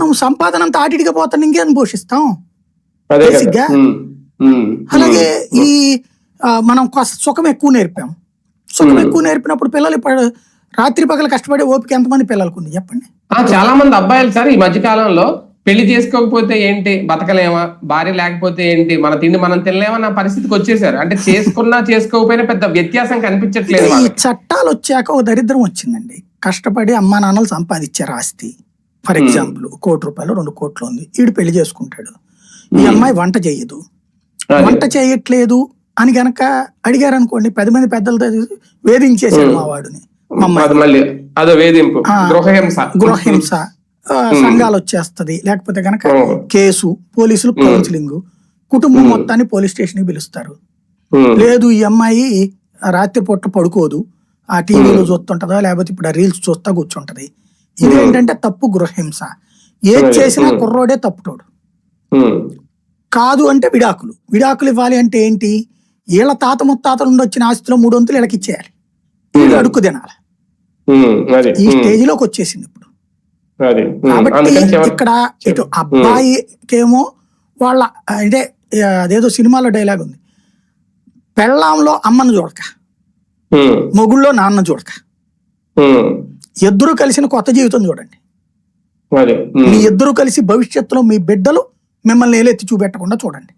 మనం సంపాదన అంతా ఆటిడిగా పోతాను ఇంకేం కదా. బేసిక్గా. అలాగే ఈ మనం సుఖం ఎక్కువ నేర్పాం. సుఖం. ఎక్కువ నేర్పినప్పుడు పిల్లలు ఇప్పుడు రాత్రి పగలు కష్టపడే ఓపిక ఎంతమంది పిల్లలకు ఉంది? చెప్పండి. చాలా మంది అబ్బాయిలు సార్ ఈ మధ్య కాలంలో పెళ్ళి చేసుకోకపోతే ఏంటి బతకలేమా భార్య లేకపోతే ఏంటి మన తిండి మనం తినలేమా అన్న పరిస్థితికి వచ్చేసారు. అంటే చేసుకున్నా చేసుకోకపోయినా పెద్ద వ్యత్యాసం కనిపించట్లేదు ఈ. చట్టాలు వచ్చాక ఒక దరిద్రం వచ్చిందండి. కష్టపడి అమ్మా నాన్నలు సంపాదించారు ఆస్తి ఫర్. ఎగ్జాంపుల్ కోటి రూపాయలు రెండు కోట్లు ఉంది వీడు పెళ్ళి చేసుకుంటాడు. ఈ. అమ్మాయి వంట చేయదు. వంట చేయట్లేదు అని గనక అడిగారు అనుకోండి పది మంది పెద్దలతో వేధించేశాడు. మా వాడిని. గృహహింస. సంఘాలు వచ్చేస్తది లేకపోతే గనక. కేసు పోలీసులు కౌన్సిలింగ్. కుటుంబం మొత్తాన్ని పోలీస్ స్టేషన్కి పిలుస్తారు లేదు ఈ అమ్మాయి రాత్రి పూట పడుకోదు. ఆ టీవీలో చూస్తుంటదా? లేకపోతే ఇప్పుడు ఆ రీల్స్ చూస్తా కూర్చుంటది. ఇదేంటంటే తప్పు గృహహింస. Hmm. చేసినా. కుర్రోడే తప్పుటోడు కాదు అంటే విడాకులు. విడాకులు ఇవ్వాలి అంటే ఏంటి? వీళ్ళ తాత ముత్తాతల నుండి వచ్చిన ఆస్తిలో మూడు వంతులు వీళ్ళకి ఇచ్చేయాలి. వీళ్ళు అడుక్కు తినాలి. ఈ స్టేజ్లోకి వచ్చేసింది ఇప్పుడు. కాబట్టి ఇక్కడ ఇటు అబ్బాయికేమో వాళ్ళ అంటే అదేదో సినిమాలో డైలాగ్ ఉంది. పెళ్ళాంలో అమ్మను చూడక. మొగుళ్ళో నాన్న చూడక. ఇద్దరు కలిసిన కొత్త జీవితం చూడండి. మీ ఇద్దరు కలిసి భవిష్యత్తులో మీ బిడ్డలు మిమ్మల్ని ఏలెత్తి చూపెట్టకుండా చూడండి.